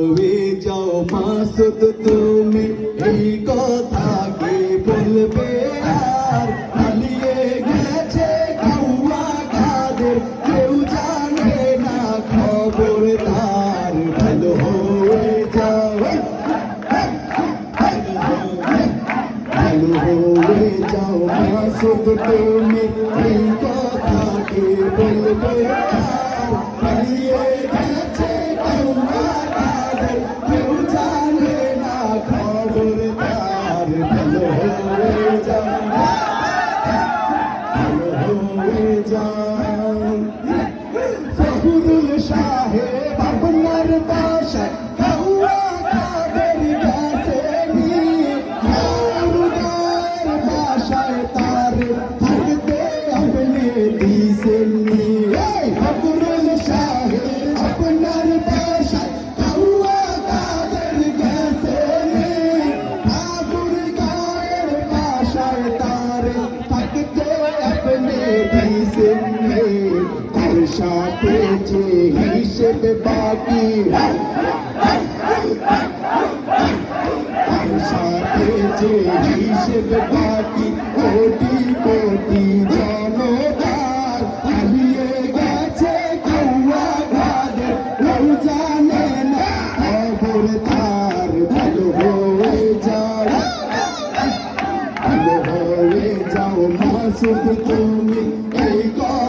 হয়ে যাও মাসুদ, তুমি এই কথা কে বলবে আর হারিয়ে গেছে কাউয়া কাদের, কেউ জানে না খবর তার। ভালো হয়ে যাও ভালো হয়ে যাও মাসুদ, তুমি এই কথা কে বলবে ফখরুল সাহেব আপনার বাসায় কাউয়া কাদের কাছে কাউয়ার বাসায় তার থাকতে আপনি দিছেননি। এই ফখরুল সাহেব আপনার বাসায় কাউয়া কাদের কাছে ঠাকুর গায়ের বাসায় তার থাকতে আপনি দিছেননি। তার সাথে যে হিসেব বাকি। সাথে যে হিসেব বাকি কোটি কোটি জনতার হারিয়ে গেছে কৌয়া ঘাটে কেউ জানে না খবর তার তুমি এই কথাকে